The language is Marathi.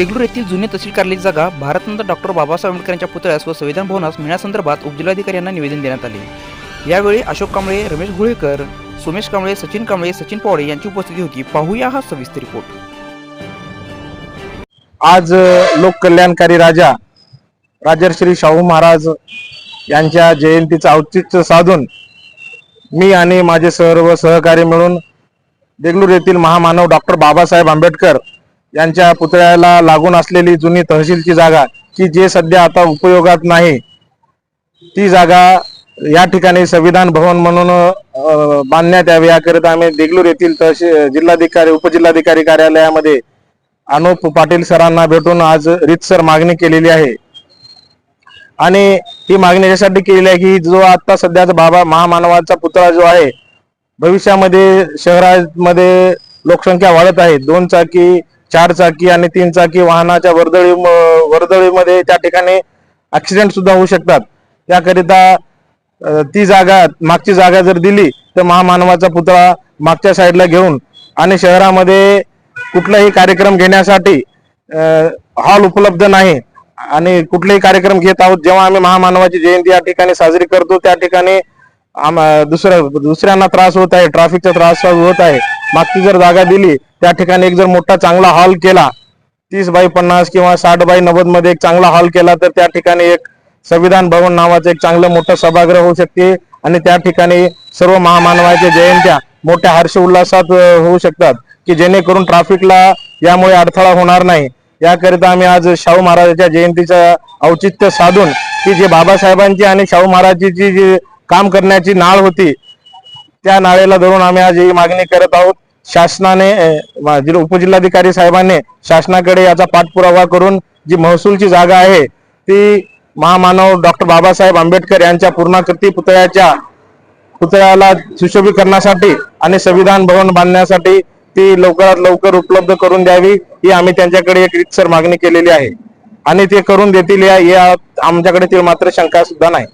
देगलूर येथील जुने तहसील कार्यालयाची जागा भारतनंतर डॉक्टर बाबासाहेब आंबेडकरांच्या पुतळ्यास व संविधान भवनास मिळण्यासंदर्भात उपजिल्हाधिकारी यांना निवेदन देण्यात आले. यावेळी अशोक कांबळे रमेश घुळेकर सोमेश कांबळे सचिन कांबळे सचिन पवाडे यांची उपस्थिती होती. पाहूया हा सविस्तर रिपोर्ट. आज लोककल्याणकारी राजा राजर्श्री शाहू महाराज यांच्या जयंतीचं औचित्य साधून मी आणि माझे सर्व सहकारी मिळून देगलूर येथील महामानव डॉक्टर बाबासाहेब आंबेडकर यांच्या पुतळ्याला लागून असलेली जुनी तहसीलची जागा की जे सध्या आता उपयोगात नाही ती जागा या ठिकाणी संविधान भवन म्हणून बांधण्यात यावी याकरिता आम्ही देगलूर येथील तहसील जिल्हाधिकारी उपजिल्हाधिकारी कार्यालयामध्ये अनुप पाटील सरांना भेटून आज रीतसर मागणी केलेली आहे. आणि ही मागणी याच्यासाठी केलेली आहे की जो आता सध्याचा बाबा महामानवाचा पुतळा जो आहे भविष्यामध्ये शहरामध्ये लोकसंख्या वाढत आहे. दोन चाकी चार चाकी आणि तीन चाकी वाहनाच्या वर्दळी वर्दळीमध्ये त्या ठिकाणी ऍक्सिडेंट सुद्धा होऊ शकतात. त्याकरिता ती जागा मागची जागा जर दिली तर महामानवाचा पुतळा मागच्या साईडला घेऊन आणि शहरामध्ये कुठलाही कार्यक्रम घेण्यासाठी हॉल उपलब्ध नाही. आणि कुठलेही कार्यक्रम घेत आहोत जेव्हा आम्ही महामानवाची जयंती या ठिकाणी साजरी करतो त्या ठिकाणी आम- दुसऱ्या दुसऱ्यांना त्रास होत आहे ट्रॅफिकचा त्रास होत आहे. मागची जर जागा दिली त्या ठिकाणी एक जर मोठा चांगला हॉल केला तीस बाय पन्नास किंवा साठ बाय नव्वदमध्ये एक चांगला हॉल केला तर त्या ठिकाणी एक संविधान भवन नावाचं एक चांगलं मोठं सभागृह होऊ शकते आणि त्या ठिकाणी सर्व महामानवाच्या जयंत्या मोठ्या हर्ष उल्हासात होऊ शकतात की जेणेकरून ट्रॅफिकला यामुळे अडथळा होणार नाही. याकरिता आम्ही आज शाहू महाराजांच्या जयंतीचं औचित्य साधून की जे बाबासाहेबांची आणि शाहू महाराजांची जी काम करण्याची नाळ होती त्या नाळेला धरून आम्ही आज ही मागणी करत आहोत. शासनाने उपजिल्हाधिकारी साहेबांनी शासनाकडे याचा पाठपुरावा करून जी महसूलची जागा आहे ती महामानव डॉक्टर बाबासाहेब आंबेडकर यांच्या पूर्णाकृती पुतळ्याच्या पुतळ्याला सुशोभीकरणासाठी आणि संविधान भवन बांधण्यासाठी ती लवकरात लवकर उपलब्ध करून द्यावी ही आम्ही त्यांच्याकडे एक रितसर मागणी केलेली आहे. आणि ते करून देतील या या- आमच्याकडे ती मात्र शंका सुद्धा नाही.